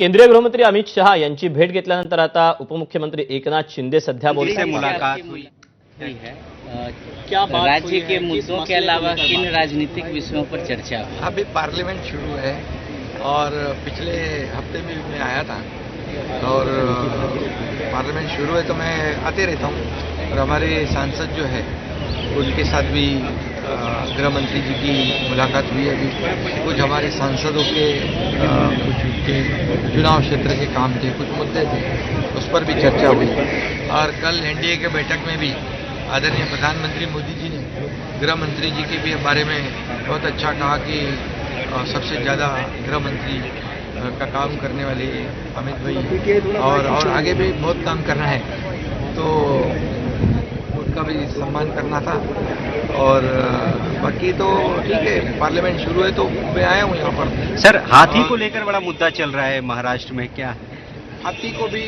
केंद्रीय गृहमंत्री अमित शहा यांची भेट घेतल्यानंतर आता उपमुख्यमंत्री एकनाथ शिंदे सध्या बोलत. मुलाकात हुई है क्या बात राज्य के मुद्दों के अलावा किन राजनीतिक विषयों पर चर्चा हुई? अभी पार्लियामेंट शुरू है और पिछले हफ़्ते भी मैं आया था और पार्लियामेंट शुरू है तो मैं आते रहता हूँ और हमारे सांसद जो है उनके साथ भी गृह मंत्री जी की मुलाकात हुई अभी। कुछ हमारे सांसदों के अ, कुछ उनके चुनाव क्षेत्र के काम थे कुछ मुद्दे थे उस पर भी चर्चा हुई। और कल एनडीए के बैठक में भी आदरणीय प्रधानमंत्री मोदी जी ने गृह मंत्री जी के भी बारे में बहुत अच्छा कहा कि सबसे ज़्यादा गृह मंत्री का काम करने वाले अमित भाई और और आगे भी बहुत काम करना है। तो उनका भी सम्मान करना था। और बाकी तो ठीक है पार्लियामेंट शुरू है तो मैं आया हूँ यहाँ पर। सर हाथी को लेकर बड़ा मुद्दा चल रहा है महाराष्ट्र में क्या? हाथी को भी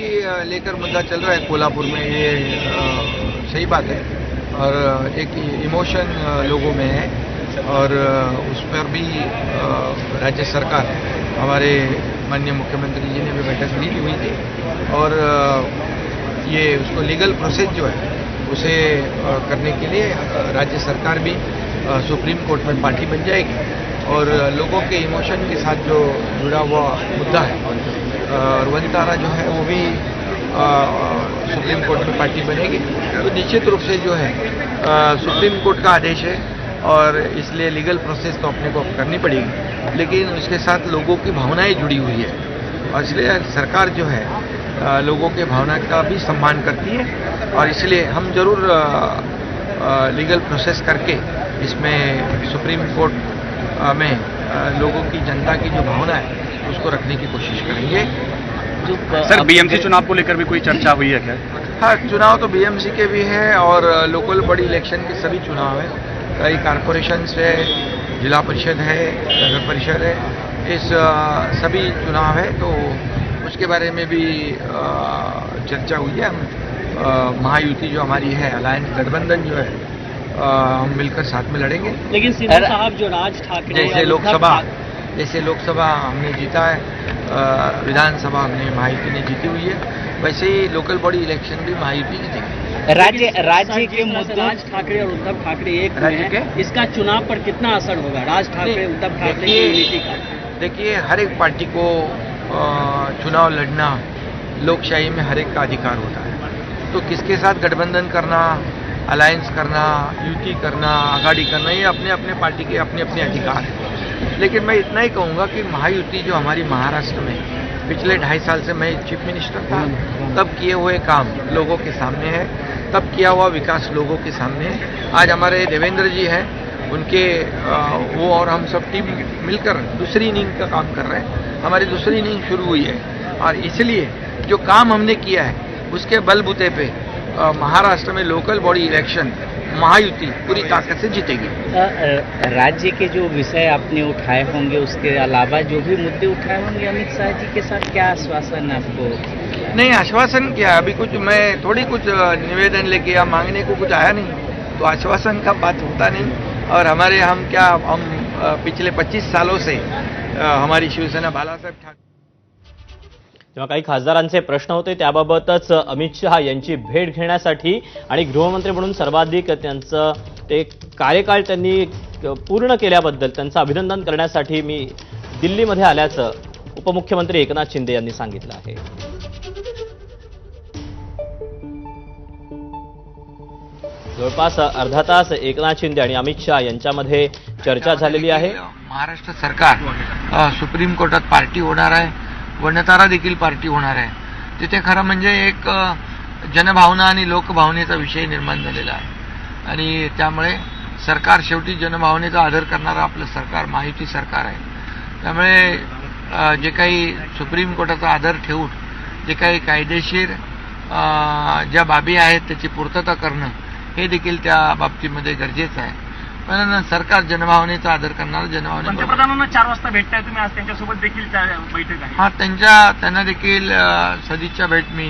लेकर मुद्दा चल रहा है कोल्हापुर में ये सही बात है। और एक इमोशन लोगों में है। और उस पर भी राज्य सरकार हमारे माननीय मुख्यमंत्री जी ने भी बैठक ली हुई थी। और ये उसको लीगल प्रोसेस जो है उसे करने के लिए राज्य सरकार भी सुप्रीम कोर्ट में पार्टी बन जाएगी। और लोगों के इमोशन के साथ जो जुड़ा हुआ मुद्दा है और वनतारा जो है, वो भी सुप्रीम कोर्ट में पार्टी बनेगी। तो निश्चित रूप से जो है सुप्रीम कोर्ट का आदेश है और इसलिए लीगल प्रोसेस तो अपने को करनी पड़ेगी। लेकिन उसके साथ लोगों की भावनाएँ जुड़ी हुई है। और इसलिए सरकार जो है लोगों के भावना का भी सम्मान करती है और इसलिए हम ज़रूर लीगल प्रोसेस करके इसमें सुप्रीम कोर्ट में लोगों की जनता की जो भावना है उसको रखने की कोशिश करेंगे। सर बीएमसी चुनाव को लेकर भी कोई चर्चा हुई है क्या? हाँ चुनाव तो बीएमसी के भी हैं और लोकल बॉडी इलेक्शन के सभी चुनाव हैं। कई कारपोरेशन है जिला परिषद है नगर परिषद है इस सभी चुनाव है तो उसके बारे में भी चर्चा हुई है। हम महायुति जो हमारी है अलायंस गठबंधन जो है हम मिलकर साथ में लड़ेंगे। लेकिन सिंधु साहब जो राज ठाकरे जैसे लोकसभा जैसे लोकसभा हमने जीता है विधानसभा हमने महायुति ने जीती हुई है वैसे ही लोकल बॉडी इलेक्शन भी महायुति जीतेगी राज्य राज्य के मुद्दों राज ठाकरे और उद्धव ठाकरे एक हुए राज्य के? इसका चुनाव पर कितना असर होगा? राज ठाकरे उद्धव ठाकरे देखिए- यूनिटी का? देखिए हर एक पार्टी को चुनाव लड़ना लोकशाही में हर एक का अधिकार होता है। तो किसके साथ गठबंधन करना अलायंस करना युति करना आघाड़ी करना ये अपने अपने पार्टी के अपने अपने अधिकार हैं। लेकिन मैं इतना ही कहूँगा कि महायुति जो हमारी महाराष्ट्र में पिछले ढाई साल से मैं चीफ मिनिस्टर था तब किए हुए काम लोगों के सामने है तब किया हुआ विकास लोगों के सामने है। आज हमारे देवेंद्र जी हैं उनके वो और हम सब टीम मिलकर दूसरी इनिंग का काम कर रहे हैं। हमारी दूसरी इनिंग शुरू हुई है और इसलिए जो काम हमने किया है उसके बलबूते पे महाराष्ट्र में लोकल बॉडी इलेक्शन महायुति पूरी ताकत से जीतेगी। राज्य के जो विषय आपने उठाए होंगे उसके अलावा जो भी मुद्दे उठाए होंगे अमित शाह जी के साथ क्या आश्वासन आपको? नहीं आश्वासन क्या अभी कुछ मैं थोड़ी कुछ निवेदन लेके या मांगने को कुछ आया नहीं तो आश्वासन का बात होता नहीं। और हमारे हम क्या हम पिछले 25 सालों से हमारी शिवसेना बालासाहेब ठाकरे जेव्हा काही खासदारांचे प्रश्न होते त्याबाबतच अमित शहा यांची भेट घेण्यासाठी आणि गृहमंत्री म्हणून सर्वाधिक त्यांचं ते कार्यकाळ त्यांनी पूर्ण केल्याबद्दल त्यांचं अभिनंदन करण्यासाठी मी दिल्लीमध्ये आल्याचं उपमुख्यमंत्री एकनाथ शिंदे यांनी सांगितलं आहे. जवळपास अर्धा तास एकनाथ शिंदे आणि अमित शहा यांच्यामध्ये चर्चा झालेली आहे. महाराष्ट्र सरकार सुप्रीम कोर्टात पार्टी होणार आहे. वनतारा देखील पार्टी होणार आहे. तिथे खरं म्हणजे एक जनभावना आणि लोकभावनेचा विषय निर्माण झालेला आहे. आणि त्यामुळे सरकार शेवटी जनभावनेचा आदर करणारं आपलं सरकार माहिती सरकार आहे. त्यामुळे जे काही सुप्रीम कोर्टाचा आदर ठेवून जे काही कायदेशीर ज्या बाबी आहेत त्याची पूर्तता करणं हे देखील त्या बाबतीमध्ये गरजेचं आहे. पण सरकार जनभावनेचा आदर करणार जनभावने पंतप्रधानांना चार वाजता भेटताय तुम्ही आज त्यांच्यासोबत देखील बैठक आहे. हा त्यांच्या त्यांना देखील सदिच्छा भेट मी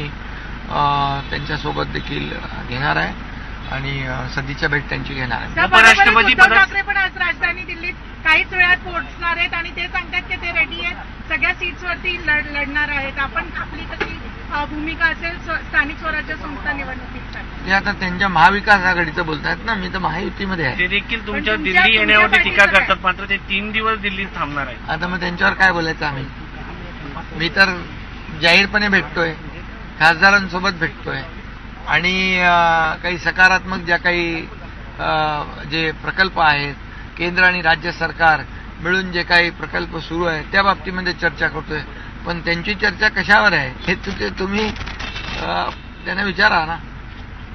त्यांच्यासोबत देखील घेणार आहे. आणि सदिच्छा भेट त्यांची घेणार आहे. उपराष्ट्रपती ठाकरे पण आज राजधानी दिल्लीत काहीच वेळात पोहोचणार आहेत आणि ते सांगतात की ते रेडी आहेत. सगळ्या सीट्सवरती लढ लढणार आहेत. आपण आपली कशी भूमिका असेल स्थानिक स्वराज्य संस्था निवडणुकीसाठी ते आता त्यांच्या महाविकास आघाडीचं बोलतायत ना मी तर महायुतीमध्ये आहे. ते देखील तुमच्या दिल्ली येण्यावरती टीका करतात मात्र ते तीन दिवस दिल्लीत थांबणार आहे आता मग त्यांच्यावर काय बोलायचं आम्ही? मी तर जाहीरपणे भेटतोय खासदारांसोबत भेटतोय. आणि काही सकारात्मक ज्या काही जे प्रकल्प आहेत केंद्र आणि राज्य सरकार मिळून जे काही प्रकल्प सुरू आहेत त्या बाबतीमध्ये चर्चा करतोय. पण त्यांची चर्चा कशावर आहे हे तु- तुम्ही त्यांना विचारा ना.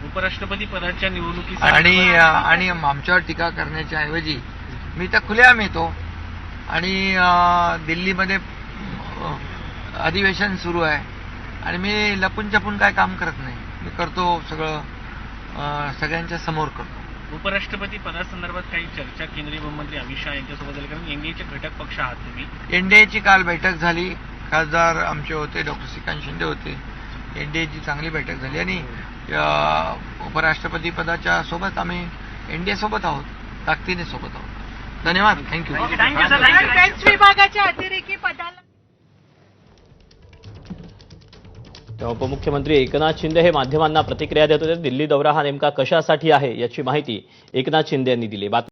उपराष्ट्रपती पदाच्या निवडणुकीसाठी आणि आणि आमच्यावर टीका करण्याच्या ऐवजी मी तर खुलेआम येतो आणि दिल्लीमध्ये अधिवेशन सुरू आहे. आणि मी लपून छपून काय काम करत नाही. मी करतो सगळं सगळ्यांच्या समोर करतो. उपराष्ट्रपती पदासंदर्भात काही चर्चा केंद्रीय गृहमंत्री अमित शहा यांच्यासोबत झाली कारण एनडीएचे घटक पक्ष आहात तुम्ही. एनडीएची काल बैठक झाली. खासदार आमचे होते डॉक्टर श्रीकांत शिंदे होते. एनडीएची चांगली बैठक झाली आणि उपराष्ट्रपती पदाच्या सोबत आम्ही एनडीए सोबत आहोत ताकदीने सोबत आहोत. धन्यवाद. थँक्यू विभागाच्या अतिरेकी पदाला तेव्हा उपमुख्यमंत्री एकनाथ शिंदे हे माध्यमांना प्रतिक्रिया देत होते. दिल्ली दौरा हा नेमका कशासाठी आहे याची माहिती एकनाथ शिंदे यांनी दिली. बातमी